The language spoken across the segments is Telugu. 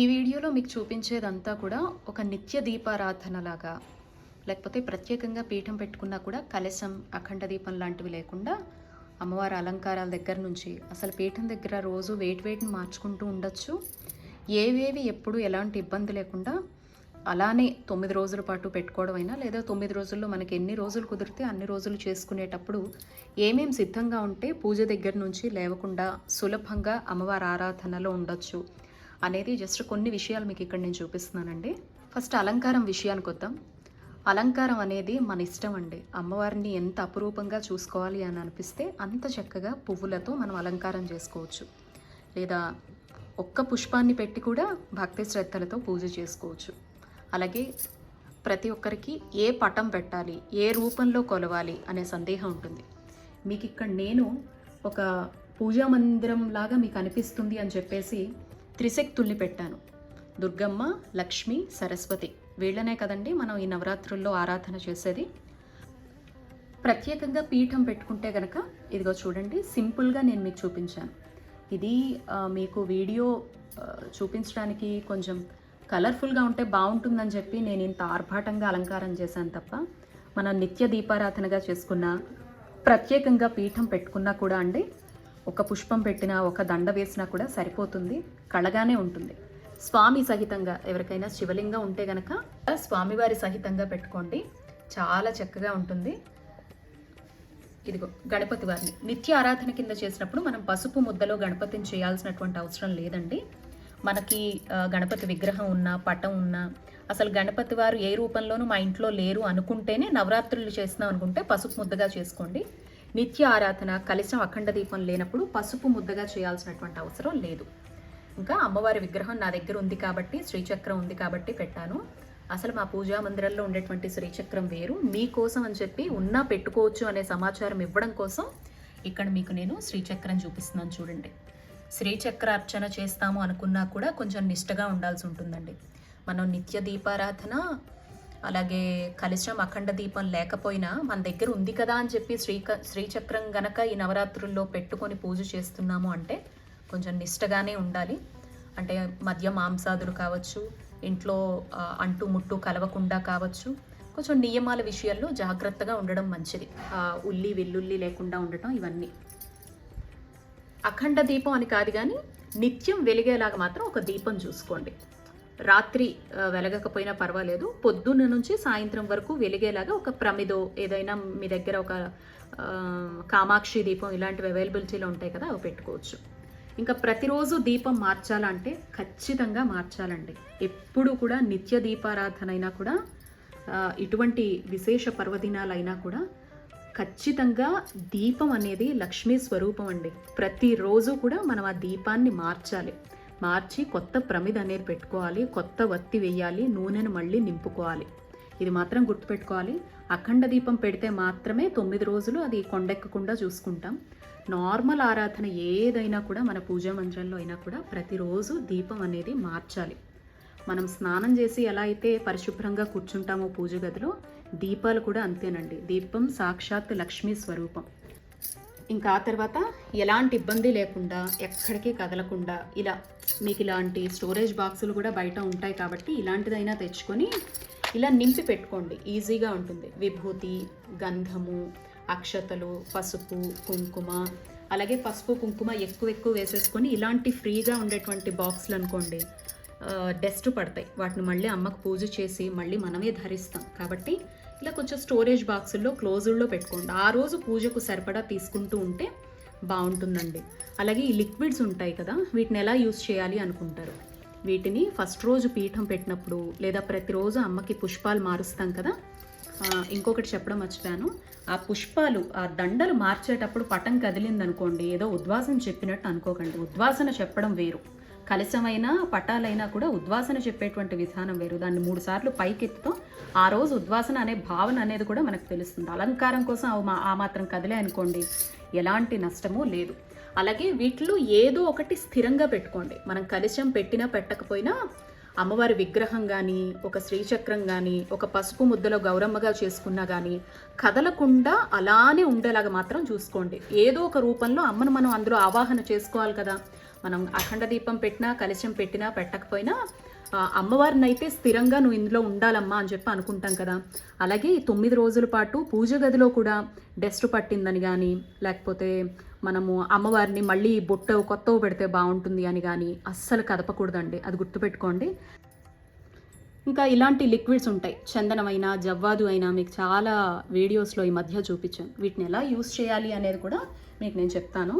ఈ వీడియోలో మీకు చూపించేదంతా కూడా ఒక నిత్య దీపారాధన లాగా. లేకపోతే ప్రత్యేకంగా పీఠం పెట్టుకున్నా కూడా కలశం అఖండ దీపం లాంటివి లేకుండా అమ్మవారి అలంకారాల దగ్గర నుంచి అసలు పీఠం దగ్గర రోజు వెయిట్ వెయిట్ని మార్చుకుంటూ ఉండొచ్చు. ఏవేవి ఎప్పుడు ఎలాంటి ఇబ్బంది లేకుండా అలానే తొమ్మిది రోజుల పాటు పెట్టుకోవడం అయినా లేదా తొమ్మిది రోజుల్లో మనకి ఎన్ని రోజులు కుదిరితే అన్ని రోజులు చేసుకునేటప్పుడు ఏమేం సిద్ధంగా ఉంటే పూజ దగ్గర నుంచి లేవకుండా సులభంగా అమ్మవారి ఆరాధనలో ఉండొచ్చు. అనేది జస్ట్ కొన్ని విషయాలు మీకు ఇక్కడ నేను చూపిస్తున్నానండి. ఫస్ట్ అలంకారం విషయానికి వద్దాం. అలంకారం అనేది మన ఇష్టం అండి. అమ్మవారిని ఎంత అపురూపంగా చూసుకోవాలి అని అనిపిస్తే అంత చక్కగా పువ్వులతో మనం అలంకారం చేసుకోవచ్చు. లేదా ఒక్క పుష్పాన్ని పెట్టి కూడా భక్తి శ్రద్ధలతో పూజ చేసుకోవచ్చు. అలాగే ప్రతి ఒక్కరికి ఏ పటం పెట్టాలి ఏ రూపంలో కొలవాలి అనే సందేహం ఉంటుంది. మీకు ఇక్కడ నేను ఒక పూజా మందిరం లాగా మీకు అనిపిస్తుంది అని చెప్పేసి త్రిశక్తుల్ని పెట్టాను. దుర్గమ్మ లక్ష్మి సరస్వతి. వీళ్ళనే కదండి మనం ఈ నవరాత్రుల్లో ఆరాధన చేసేది. ప్రత్యేకంగా పీఠం పెట్టుకుంటే కనుక ఇదిగో చూడండి సింపుల్గా నేను మీకు చూపించాను. ఇది మీకు వీడియో చూపించడానికి కొంచెం కలర్ఫుల్గా ఉంటే బాగుంటుందని చెప్పి నేను ఇంత ఆర్భాటంగా అలంకారం చేశాను తప్ప మనం నిత్య దీపారాధనగా చేసుకున్న ప్రత్యేకంగా పీఠం పెట్టుకున్నా కూడా అండి ఒక పుష్పం పెట్టినా ఒక దండ వేసినా కూడా సరిపోతుంది కళగానే ఉంటుంది. స్వామి సహితంగా ఎవరికైనా శివలింగం ఉంటే గనక స్వామివారి సహితంగా పెట్టుకోండి. చాలా చక్కగా ఉంటుంది. ఇదిగో గణపతి వారిని. నిత్య ఆరాధన కింద చేసినప్పుడు మనం పసుపు ముద్దలో గణపతిని చేయాల్సినటువంటి అవసరం లేదండి. మనకి గణపతి విగ్రహం ఉన్నా పటం ఉన్నా అసలు గణపతి వారు ఏ రూపంలోనూ మా ఇంట్లో లేరు అనుకుంటేనే నవరాత్రులు చేస్తున్నాం అనుకుంటే పసుపు ముద్దగా చేసుకోండి. నిత్య ఆరాధన కలిసం అఖండ దీపం లేనప్పుడు పసుపు ముద్దగా చేయాల్సినటువంటి అవసరం లేదు. ఇంకా అమ్మవారి విగ్రహం నా దగ్గర ఉంది కాబట్టి శ్రీచక్రం ఉంది కాబట్టి పెట్టాను. అసలు మా పూజా మందిరంలో ఉండేటువంటి శ్రీచక్రం వేరు. మీకోసం అని చెప్పి ఉన్నా పెట్టుకోవచ్చు అనే సమాచారం ఇవ్వడం కోసం ఇక్కడ మీకు నేను శ్రీచక్రం చూపిస్తున్నాను చూడండి. శ్రీచక్ర అర్చన చేస్తాము అనుకున్నా కూడా కొంచెం నిష్టగా ఉండాల్సి ఉంటుందండి. మనం నిత్య దీపారాధన అలాగే కలిశం అఖండ దీపం లేకపోయినా మన దగ్గర ఉంది కదా అని చెప్పి శ్రీక శ్రీచక్రం గనక ఈ నవరాత్రుల్లో పెట్టుకొని పూజ చేస్తున్నాము అంటే కొంచెం నిష్టగానే ఉండాలి. అంటే మద్యం మాంసాదులు కావచ్చు ఇంట్లో అంటు ముట్టు కలవకుండా కావచ్చు కొంచెం నియమాల విషయాల్లో జాగ్రత్తగా ఉండడం మంచిది. ఉల్లి వెల్లుల్లి లేకుండా ఉండటం ఇవన్నీ. అఖండ దీపం అని కాదు కానీ నిత్యం వెలిగేలాగా మాత్రం ఒక దీపం చూసుకోండి. రాత్రి వెలగకపోయినా పర్వాలేదు. పొద్దున్న నుంచి సాయంత్రం వరకు వెలిగేలాగా ఒక ప్రమిదో ఏదైనా మీ దగ్గర ఒక కామాక్షి దీపం ఇలాంటివి అవైలబిలిటీలో ఉంటాయి కదా అవి పెట్టుకోవచ్చు. ఇంకా ప్రతిరోజు దీపం మార్చాలంటే ఖచ్చితంగా మార్చాలండి. ఎప్పుడు కూడా నిత్య దీపారాధన అయినా కూడా ఇటువంటి విశేష పర్వదినాలైనా కూడా ఖచ్చితంగా దీపం అనేది లక్ష్మీ స్వరూపం అండి. ప్రతిరోజు కూడా మనం ఆ దీపాన్ని మార్చాలి. మార్చి కొత్త ప్రమిద అనేది పెట్టుకోవాలి కొత్త వత్తి వేయాలి నూనెను మళ్ళీ నింపుకోవాలి. ఇది మాత్రం గుర్తుపెట్టుకోవాలి. అఖండ దీపం పెడితే మాత్రమే తొమ్మిది రోజులు అది కొండెక్కకుండా చూసుకుంటాం. నార్మల్ ఆరాధన ఏదైనా కూడా మన పూజా మందిరంలో అయినా కూడా ప్రతిరోజు దీపం అనేది మార్చాలి. మనం స్నానం చేసి ఎలా అయితే పరిశుభ్రంగా కూర్చుంటామో పూజ గదిలో దీపాలు కూడా అంతేనండి. దీపం సాక్షాత్ లక్ష్మీ స్వరూపం. ఇంకా ఆ తర్వాత ఎలాంటి ఇబ్బంది లేకుండా ఎక్కడికి కదలకుండా ఇలా మీకు ఇలాంటి స్టోరేజ్ బాక్సులు కూడా బయట ఉంటాయి కాబట్టి ఇలాంటిదైనా తెచ్చుకొని ఇలా నింపి పెట్టుకోండి. ఈజీగా ఉంటుంది. విభూతి గంధము అక్షతలు పసుపు కుంకుమ. అలాగే పసుపు కుంకుమ ఎక్కువ ఎక్కువ వేసేసుకొని ఇలాంటి ఫ్రీగా ఉండేటువంటి బాక్సులు అనుకోండి డస్ట్ పడతాయి. వాటిని మళ్ళీ అమ్మకు పూజ చేసి మళ్ళీ మనమే ధరిస్తాం. కాబట్టి ఇలా కొంచెం స్టోరేజ్ బాక్సుల్లో క్లోజుల్లో పెట్టుకోండి. ఆ రోజు పూజకు సరిపడా తీసుకుంటూ ఉంటే బాగుంటుందండి. అలాగే ఈ లిక్విడ్స్ ఉంటాయి కదా వీటిని ఎలా యూస్ చేయాలి అనుకుంటారు? వీటిని ఫస్ట్ రోజు పీఠం పెట్టినప్పుడు లేదా ప్రతిరోజు అమ్మకి పుష్పాలు మారుస్తాం కదా ఇంకొకటి చెప్పడం మర్చిపోయాను. ఆ పుష్పాలు ఆ దండలు మార్చేటప్పుడు పటం కదిలింది అనుకోండి ఏదో ఉద్వాసన చెప్పినట్టు అనుకోకండి. ఉద్వాసన చెప్పడం వేరు. కలశమైనా పటాలైనా కూడా ఉద్వాసన చెప్పేటువంటి విధానం వేరు. దాన్ని మూడు సార్లు పైకెత్తుతాం ఆ రోజు ఉద్వాసన అనే భావన అనేది కూడా మనకు తెలుస్తుంది. అలంకారం కోసం అవి ఆ మాత్రం కదిలే అనుకోండి ఎలాంటి నష్టమూ లేదు. అలాగే వీటిలో ఏదో ఒకటి స్థిరంగా పెట్టుకోండి. మనం కలశం పెట్టినా పెట్టకపోయినా అమ్మవారి విగ్రహం కానీ ఒక శ్రీచక్రం కానీ ఒక పసుపు ముద్దలో గౌరమ్మగా చేసుకున్నా కానీ కదలకుండా అలానే ఉండేలాగా మాత్రం చూసుకోండి. ఏదో ఒక రూపంలో అమ్మను మనం అందులో ఆవాహన చేసుకోవాలి కదా. మనం అఖండ దీపం పెట్టినా కలశం పెట్టినా పెట్టకపోయినా అమ్మవారిని అయితే స్థిరంగా నువ్వు ఇందులో ఉండాలమ్మా అని చెప్పి అనుకుంటాం కదా. అలాగే ఈ తొమ్మిది రోజుల పాటు పూజ గదిలో కూడా డస్ట్ పట్టిందని కానీ లేకపోతే మనము అమ్మవారిని మళ్ళీ బొట్ట కొత్తవి పెడితే బాగుంటుంది అని కానీ అస్సలు కదపకూడదండి. అది గుర్తుపెట్టుకోండి. ఇంకా ఇలాంటి లిక్విడ్స్ ఉంటాయి. చందనమైనా జవ్వాదు అయినా మీకు చాలా వీడియోస్లో ఈ మధ్య చూపించాను. వీటిని ఎలా యూస్ చేయాలి అనేది కూడా మీకు నేను చెప్తాను.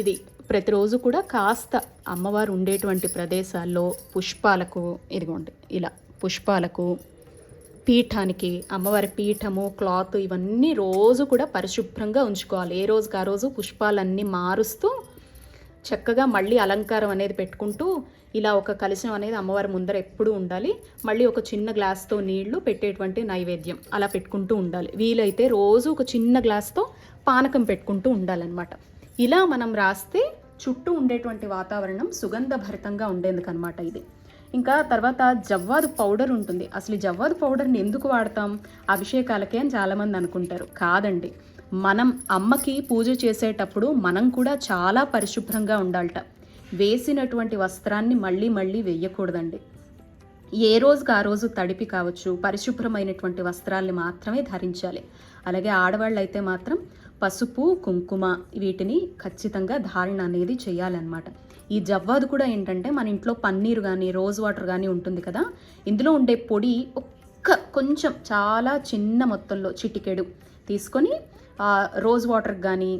ఇది ప్రతిరోజు కూడా కాస్త అమ్మవారు ఉండేటువంటి ప్రదేశాల్లో పుష్పాలకు ఇదిగోండి ఇలా పుష్పాలకు పీఠానికి అమ్మవారి పీఠము క్లాత్ ఇవన్నీ రోజు కూడా పరిశుభ్రంగా ఉంచుకోవాలి. ఏ రోజుకి ఆ రోజు పుష్పాలన్నీ మారుస్తూ చక్కగా మళ్ళీ అలంకారం అనేది పెట్టుకుంటూ ఇలా ఒక కలశం అనేది అమ్మవారి ముందర ఎప్పుడూ ఉండాలి. మళ్ళీ ఒక చిన్న గ్లాస్తో నీళ్ళు పెట్టేటువంటి నైవేద్యం అలా పెట్టుకుంటూ ఉండాలి. వీలైతే రోజు ఒక చిన్న గ్లాస్తో పానకం పెట్టుకుంటూ ఉండాలన్నమాట. ఇలా మనం రాస్తే చుట్టూ ఉండేటువంటి వాతావరణం సుగంధభరితంగా ఉండేందుకనమాట ఇది. ఇంకా తర్వాత జవ్వాదు పౌడర్ ఉంటుంది. అసలు ఈ జవ్వాదు పౌడర్ని ఎందుకు వాడతాం? అభిషేకాలకే అని చాలామంది అనుకుంటారు. కాదండి. మనం అమ్మకి పూజ చేసేటప్పుడు మనం కూడా చాలా పరిశుభ్రంగా ఉండాలట. వేసినటువంటి వస్త్రాన్ని మళ్ళీ మళ్ళీ వేయకూడదండి. ఏ రోజుకి ఆ రోజు తడిపి కావచ్చు పరిశుభ్రమైనటువంటి వస్త్రాల్ని మాత్రమే ధరించాలి. అలాగే ఆడవాళ్ళు అయితే మాత్రం పసుపు కుంకుమ వీటిని ఖచ్చితంగా ధారణ అనేది చేయాలన్నమాట. ఈ జవ్వాదు కూడా ఏంటంటే మన ఇంట్లో పన్నీరు కానీ రోజ్ వాటర్ కానీ ఉంటుంది కదా ఇందులో ఉండే పొడి ఒక్క కొంచెం చాలా చిన్న మొత్తంలో చిటికెడు తీసుకొని రోజ్ వాటర్కి కానీ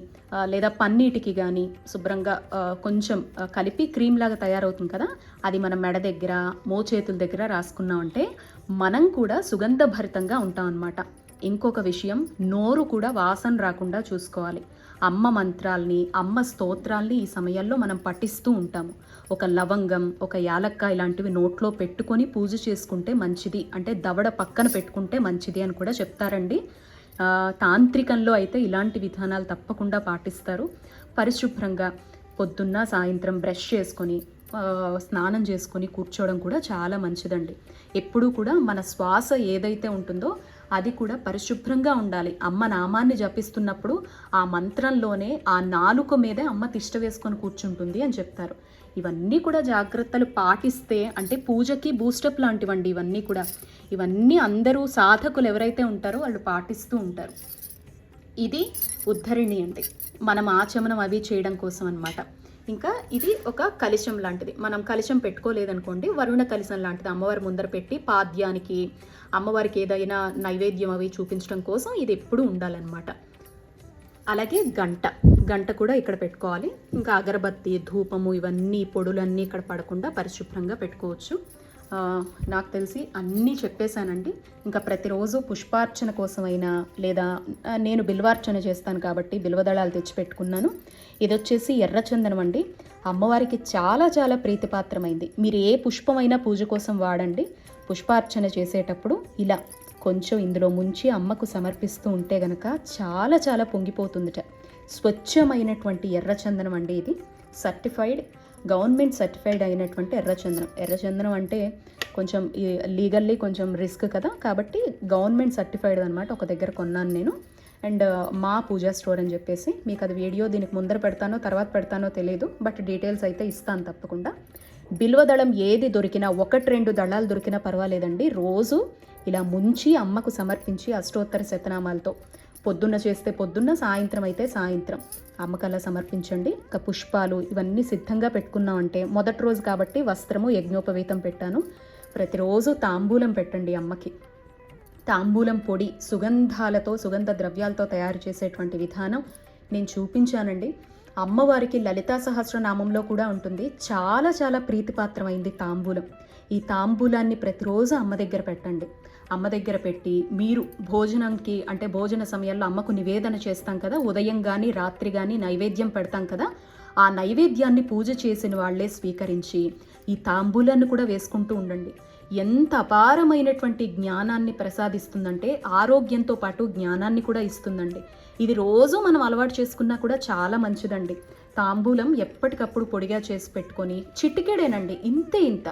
లేదా పన్నీటికి కానీ శుభ్రంగా కొంచెం కలిపి క్రీమ్ లాగా తయారవుతుంది కదా అది మన మెడ దగ్గర మోచేతుల దగ్గర రాసుకున్నామంటే మనం కూడా సుగంధభరితంగా ఉంటాం అన్నమాట ఇంకొక విషయం నోరు కూడా వాసన రాకుండా చూసుకోవాలి. అమ్మ మంత్రాల్ని అమ్మ స్తోత్రాల్ని ఈ సమయాల్లో మనం పఠిస్తూ ఉంటాము. ఒక లవంగం ఒక యాలక్క ఇలాంటివి నోట్లో పెట్టుకొని పూజ చేసుకుంటే మంచిది. అంటే దవడ పక్కన పెట్టుకుంటే మంచిది అని కూడా చెప్తారండి. తాంత్రికంలో అయితే ఇలాంటి విధానాలు తప్పకుండా పాటిస్తారు. పరిశుభ్రంగా పొద్దున్న సాయంత్రం బ్రష్ చేసుకొని స్నానం చేసుకొని కూర్చోవడం కూడా చాలా మంచిదండి. ఎప్పుడూ కూడా మన శ్వాస ఏదైతే ఉంటుందో అది కూడా పరిశుభ్రంగా ఉండాలి. అమ్మ నామాన్ని జపిస్తున్నప్పుడు ఆ మంత్రంలోనే ఆ నాలుక మీదే అమ్మ తిష్ట వేసుకొని కూర్చుంటుంది అని చెప్తారు. ఇవన్నీ కూడా జాగ్రత్తలు పాటిస్తే అంటే పూజకి బూస్టప్ లాంటివండి ఇవన్నీ కూడా. ఇవన్నీ అందరూ సాధకులు ఎవరైతే ఉంటారో వాళ్ళు పాటిస్తూ ఉంటారు. ఇది ఉద్ధరిణి అండి మనం ఆచమనం అవి చేయడం కోసం అనమాట ఇంకా ఇది ఒక కలశం లాంటిది. మనం కలశం పెట్టుకోలేదనుకోండి వరుణ కలశం లాంటిది. అమ్మవారి ముందర పెట్టి పాద్యానికి అమ్మవారికి ఏదైనా నైవేద్యం అవి చూపించడం కోసం ఇది ఎప్పుడూ ఉండాలన్నమాట. అలాగే గంట. గంట కూడా ఇక్కడ పెట్టుకోవాలి. ఇంకా అగరబత్తి ధూపము ఇవన్నీ పొడులన్నీ ఇక్కడ పడకుండా పరిశుభ్రంగా పెట్టుకోవచ్చు. నాకు తెలిసి అన్నీ చెప్పేశానండి. ఇంకా ప్రతిరోజు పుష్పార్చన కోసమైనా లేదా నేను బిల్వార్చన చేస్తాను కాబట్టి బిల్వదళాలు తెచ్చిపెట్టుకున్నాను. ఇది వచ్చేసి ఎర్రచందనం అండి అమ్మవారికి చాలా చాలా ప్రీతిపాత్రమైంది. మీరు ఏ పుష్పమైనా పూజ కోసం వాడండి. పుష్పార్చన చేసేటప్పుడు ఇలా కొంచెం ఇందులో ముంచి అమ్మకు సమర్పిస్తూ ఉంటే గనక చాలా చాలా పొంగిపోతుందిట. స్వచ్ఛమైనటువంటి ఎర్రచందనం అండి ఇది. సర్టిఫైడ్ గవర్నమెంట్ సర్టిఫైడ్ అయినటువంటి ఎర్రచందనం. ఎర్రచందనం అంటే కొంచెం లీగల్లీ కొంచెం రిస్క్ కదా. కాబట్టి గవర్నమెంట్ సర్టిఫైడ్ అనమాట ఒక దగ్గర కొన్నాను నేను. అండ్ మా పూజా స్టోర్ అని చెప్పేసి మీకు అది వీడియో దీనికి ముందర పెడతానో తర్వాత పెడతానో తెలియదు బట్ డీటెయిల్స్ అయితే ఇస్తాను తప్పకుండా. బిల్వదళం ఏది దొరికినా ఒకటి రెండు దళాలు దొరికినా పర్వాలేదండి. రోజు ఇలా ముంచి అమ్మకు సమర్పించి అష్టోత్తర శతనామాలతో పొద్దున్న చేస్తే పొద్దున్న సాయంత్రం అయితే సాయంత్రం. అమ్మకల్లా సమర్పించండి. ఇక పుష్పాలు ఇవన్నీ సిద్ధంగా పెట్టుకున్నామంటే మొదటి రోజు కాబట్టి వస్త్రము యజ్ఞోపవీతం పెట్టాను. ప్రతిరోజు తాంబూలం పెట్టండి అమ్మకి. తాంబూలం పొడి సుగంధాలతో సుగంధ ద్రవ్యాలతో తయారు చేసేటువంటి విధానం నేను చూపించానండి. అమ్మవారికి లలితా సహస్రనామంలో కూడా ఉంటుంది. చాలా చాలా ప్రీతిపాత్రమైంది తాంబూలం. ఈ తాంబూలాన్ని ప్రతిరోజు అమ్మ దగ్గర పెట్టండి. అమ్మ దగ్గర పెట్టి మీరు భోజనంకి అంటే భోజన సమయంలో అమ్మకు నివేదన చేస్తాం కదా ఉదయం కానీ రాత్రి కానీ నైవేద్యం పెడతాం కదా ఆ నైవేద్యాన్ని పూజ చేసిన వాళ్ళే స్వీకరించి ఈ తాంబూలాన్ని కూడా వేసుకుంటూ ఉండండి. ఎంత అపారమైనటువంటి జ్ఞానాన్ని ప్రసాదిస్తుందంటే ఆరోగ్యంతో పాటు జ్ఞానాన్ని కూడా ఇస్తుందండి. ఇది రోజు మనం అలవాటు చేసుకున్నా కూడా చాలా మంచిదండి. తాంబూలం ఎప్పటికప్పుడు పొడిగా చేసి పెట్టుకొని చిటికెడేనండి ఇంతే ఇంత.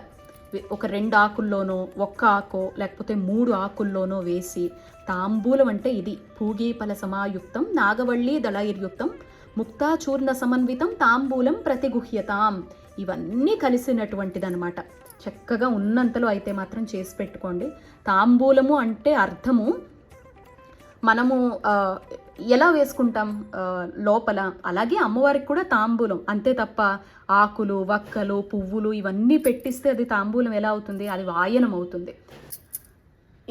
ఒక రెండు ఆకుల్లోనో ఒక్క ఆకో లేకపోతే మూడు ఆకుల్లోనో వేసి తాంబూలం అంటే ఇది పూగీఫల సమాయుక్తం నాగవల్లి దళాయుర్యుక్తం ముక్తాచూర్ణ సమన్వితం తాంబూలం ప్రతిగుహ్యతాం. ఇవన్నీ కలిసినటువంటిదనమాట చక్కగా ఉన్నంతలో అయితే మాత్రం చేసి పెట్టుకోండి. తాంబూలము అంటే అర్థము మనము ఎలా వేసుకుంటాం లోపల? అలాగే అమ్మవారికి కూడా తాంబూలం. అంతే తప్ప ఆకులు వక్కలు పువ్వులు ఇవన్నీ పెట్టిస్తే అది తాంబూలం ఎలా అవుతుంది? అది వాయనం అవుతుంది.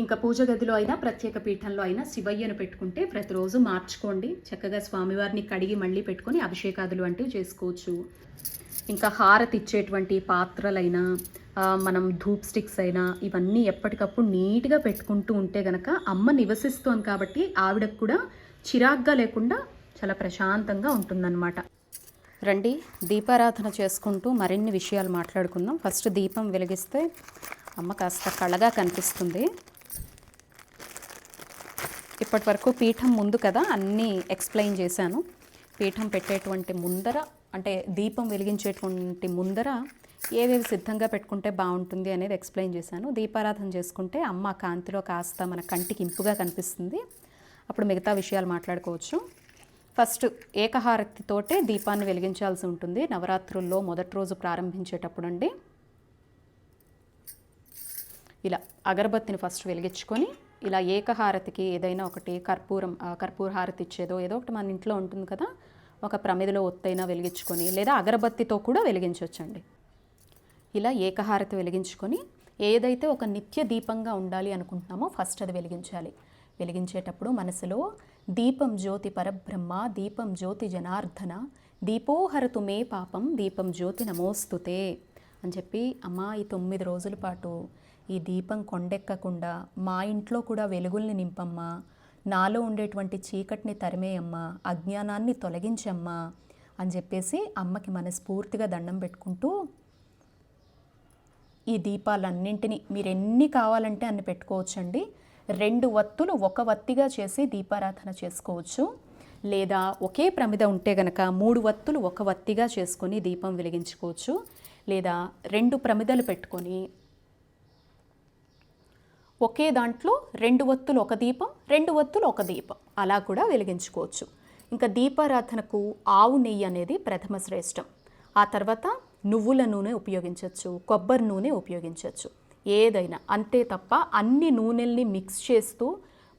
ఇంకా పూజ గదిలో అయినా ప్రత్యేక పీఠంలో అయినా శివయ్యను పెట్టుకుంటే ప్రతిరోజు మార్చుకోండి. చక్కగా స్వామివారిని కడిగి మళ్ళీ పెట్టుకొని అభిషేకాదులు వంటివి చేసుకోవచ్చు. ఇంకా హారతి ఇచ్చేటువంటి పాత్రలైనా మనం ధూప్ స్టిక్స్ అయినా ఇవన్నీ ఎప్పటికప్పుడు నీట్గా పెట్టుకుంటూ ఉంటే గనక అమ్మ నివసిస్తోంది కాబట్టి ఆవిడకు కూడా చిరాగ్గా లేకుండా చాలా ప్రశాంతంగా ఉంటుందన్నమాట. రండి దీపారాధన చేసుకుంటూ మరిన్ని విషయాలు మాట్లాడుకుందాం. ఫస్ట్ దీపం వెలిగిస్తే అమ్మ కాస్త కళగా కనిపిస్తుంది. ఇప్పటి వరకు పీఠం ముందు కదా అన్నీ ఎక్స్ప్లెయిన్ చేశాను. పీఠం పెట్టేటువంటి ముందర అంటే దీపం వెలిగించేటువంటి ముందర ఏవేవి సిద్ధంగా పెట్టుకుంటే బాగుంటుంది అనేది ఎక్స్ప్లెయిన్ చేశాను. దీపారాధన చేసుకుంటే అమ్మ కాంతిలో కాస్త మన కంటికి ఇంపుగా కనిపిస్తుంది. అప్పుడు మిగతా విషయాలు మాట్లాడుకోవచ్చు. ఫస్ట్ ఏకహారతితోటే దీపాన్ని వెలిగించాల్సి ఉంటుంది. నవరాత్రుల్లో మొదటి రోజు ప్రారంభించేటప్పుడు అండి. ఇలా అగరబత్తిని ఫస్ట్ వెలిగించుకొని ఇలా ఏకహారతికి ఏదైనా ఒకటి కర్పూరం కర్పూర హారతి ఇచ్చేదో ఏదో ఒకటి మన ఇంట్లో ఉంటుంది కదా ఒక ప్రమిదలో ఒత్తైనా వెలిగించుకొని లేదా అగరబత్తితో కూడా వెలిగించవచ్చండి. ఇలా ఏకహారతి వెలిగించుకొని ఏదైతే ఒక నిత్య దీపంగా ఉండాలి అనుకుంటున్నామో ఫస్ట్ అది వెలిగించాలి. వెలిగించేటప్పుడు మనసులో దీపం జ్యోతి పరబ్రహ్మ దీపం జ్యోతి జనార్దన దీపోహరతు మే పాపం దీపం జ్యోతి నమోస్తుతే అని చెప్పి అమ్మా ఈ తొమ్మిది రోజుల పాటు ఈ దీపం కొండెక్కకుండా మా ఇంట్లో కూడా వెలుగుల్ని నింపమ్మా నాలో ఉండేటువంటి చీకటిని తరిమేయమ్మా అజ్ఞానాన్ని తొలగించమ్మా అని చెప్పేసి అమ్మకి మనస్ఫూర్తిగా దండం పెట్టుకుంటూ ఈ దీపాలన్నింటినీ మీరు ఎన్ని కావాలంటే అన్ని పెట్టుకోవచ్చండి. రెండు వత్తులు ఒక వత్తిగా చేసి దీపారాధన చేసుకోవచ్చు. లేదా ఒకే ప్రమిద ఉంటే గనక మూడు వత్తులు ఒక వత్తిగా చేసుకొని దీపం వెలిగించుకోవచ్చు. లేదా రెండు ప్రమిదలు పెట్టుకొని ఒకే దాంట్లో రెండు వత్తులు ఒక దీపం రెండు వత్తులు ఒక దీపం అలా కూడా వెలిగించుకోవచ్చు. ఇంకా దీపారాధనకు ఆవు నెయ్యి అనేది ప్రథమ శ్రేష్టం. ఆ తర్వాత నువ్వుల నూనె ఉపయోగించవచ్చు కొబ్బరి నూనె ఉపయోగించవచ్చు ఏదైనా అంతే తప్ప అన్ని నూనెల్ని మిక్స్ చేస్తూ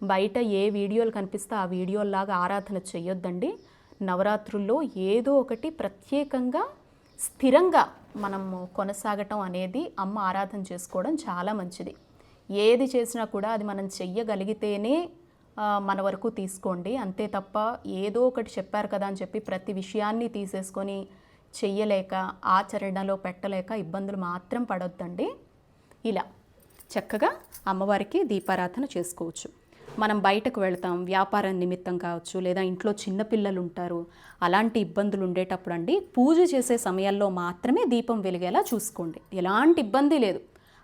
బయట ఏ వీడియోలు కనిపిస్తే ఆ వీడియోలాగా ఆరాధన చేయొద్దండి నవరాత్రుల్లో ఏదో ఒకటి ప్రత్యేకంగా స్థిరంగా మనము కొనసాగటం అనేది అమ్మ ఆరాధన చేసుకోవడం చాలా మంచిది. ఏది చేసినా కూడా అది మనం చెయ్యగలిగితేనే మన వరకు తీసుకోండి. అంతే తప్ప ఏదో ఒకటి చెప్పారు కదా అని చెప్పి ప్రతి విషయాన్ని తీసేసుకొని చెయ్యలేక ఆచరణలో పెట్టలేక ఇబ్బందులు మాత్రం పడొద్దండి. ఇలా చక్కగా అమ్మవారికి దీపారాధన చేసుకోవచ్చు. మనం బయటకు వెళ్తాం వ్యాపారం నిమిత్తం కావచ్చు లేదా ఇంట్లో చిన్నపిల్లలు ఉంటారు అలాంటి ఇబ్బందులు ఉండేటప్పుడు అండి పూజ చేసే సమయాల్లో మాత్రమే దీపం వెలిగేలా చూసుకోండి. ఎలాంటి ఇబ్బంది లేదు.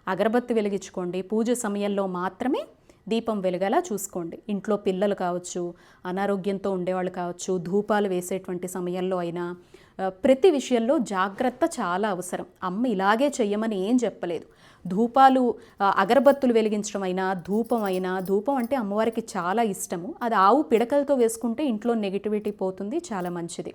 అగరబత్తి వెలిగించుకోండి. పూజ సమయంలో మాత్రమే దీపం వెలిగేలా చూసుకోండి. ఇంట్లో పిల్లలు కావచ్చు అనారోగ్యంతో ఉండేవాళ్ళు కావచ్చు ధూపాలు వేసేటువంటి సమయంలో అయినా ప్రతి విషయంలో జాగ్రత్త చాలా అవసరం. అమ్మ ఇలాగే చెయ్యమని ఏం చెప్పలేదు. ధూపాలు అగరబత్తులు వెలిగించడం అయినా ధూపం అయినా ధూపం అంటే అమ్మవారికి చాలా ఇష్టము. అది ఆవు పిడకలతో వేసుకుంటే ఇంట్లో నెగిటివిటీ పోతుంది చాలా మంచిది.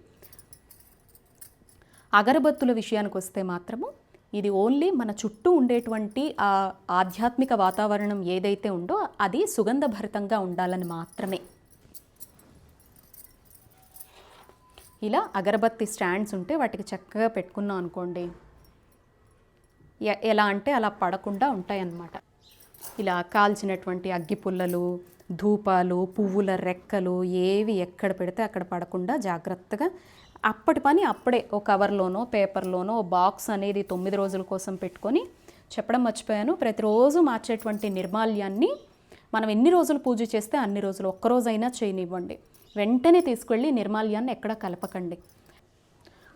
అగరబత్తుల విషయానికి వస్తే మాత్రము ఇది ఓన్లీ మన చుట్టూ ఉండేటువంటి ఆ ఆధ్యాత్మిక వాతావరణం ఏదైతే ఉందో అది సుగంధభరితంగా ఉండాలని మాత్రమే. ఇలా అగరబత్తి స్టాండ్స్ ఉంటే వాటికి చక్కగా పెట్టుకున్నాం అనుకోండి. ఎ- ఎలా అంటే అలా పడకుండా ఉంటాయన్నమాట. ఇలా కాల్చినటువంటి అగ్గి పుల్లలు ధూపాలు పువ్వుల రెక్కలు ఏవి ఎక్కడ పెడితే అక్కడ పడకుండా జాగ్రత్తగా అప్పటి పని అప్పుడే ఓ కవర్లోనో పేపర్లోనో బాక్స్ అనేది తొమ్మిది రోజుల కోసం పెట్టుకొని చెప్పడం మర్చిపోయాను. ప్రతిరోజు మార్చేటువంటి నిర్మాల్యాన్ని మనం ఎన్ని రోజులు పూజ చేస్తే అన్ని రోజులు ఒక్కరోజైనా చేయనివ్వండి. వెంటనే తీసుకెళ్ళి నిర్మాల్యాన్ని ఎక్కడ కలపకండి.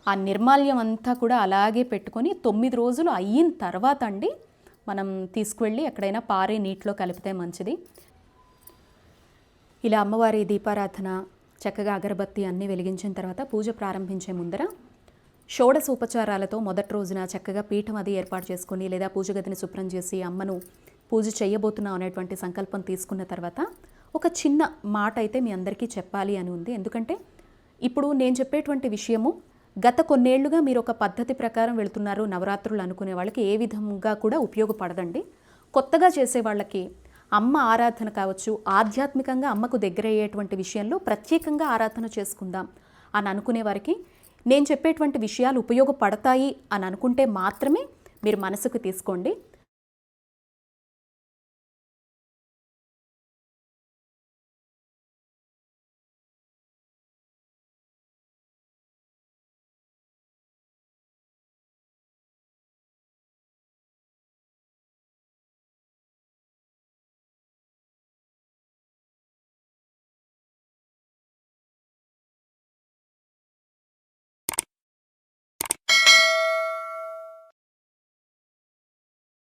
ఆ నిర్మాల్యం అంతా కూడా అలాగే పెట్టుకొని తొమ్మిది రోజులు అయిన తర్వాత అండి మనం తీసుకువెళ్ళి ఎక్కడైనా పారే నీటిలో కలిపితే మంచిది. ఇలా అమ్మవారి దీపారాధన చక్కగా అగరబత్తి అన్నీ వెలిగించిన తర్వాత పూజ ప్రారంభించే ముందర షోడశ ఉపచారాలతో మొదటి రోజున చక్కగా పీఠం అది ఏర్పాటు చేసుకుని లేదా పూజ గదిని శుభ్రం చేసి అమ్మను పూజ చేయబోతున్నాం అనేటువంటి సంకల్పం తీసుకున్న తర్వాత ఒక చిన్న మాట అయితే మీ అందరికీ చెప్పాలి అని ఉంది. ఎందుకంటే ఇప్పుడు నేను చెప్పేటువంటి విషయము గత కొన్నేళ్ళుగా మీరు ఒక పద్ధతి ప్రకారం వెళుతున్నారు నవరాత్రులు అనుకునే వాళ్ళకి ఏ విధంగా కూడా ఉపయోగపడదండి. కొత్తగా చేసే వాళ్ళకి అమ్మ ఆరాధన కావచ్చు ఆధ్యాత్మికంగా అమ్మకు దగ్గర అయ్యేటువంటి విషయంలో ప్రత్యేకంగా ఆరాధన చేసుకుందాం అని అనుకునే వారికి నేను చెప్పేటువంటి విషయాలు ఉపయోగపడతాయి అని అనుకుంటే మాత్రమే మీరు మనసుకు తీసుకోండి.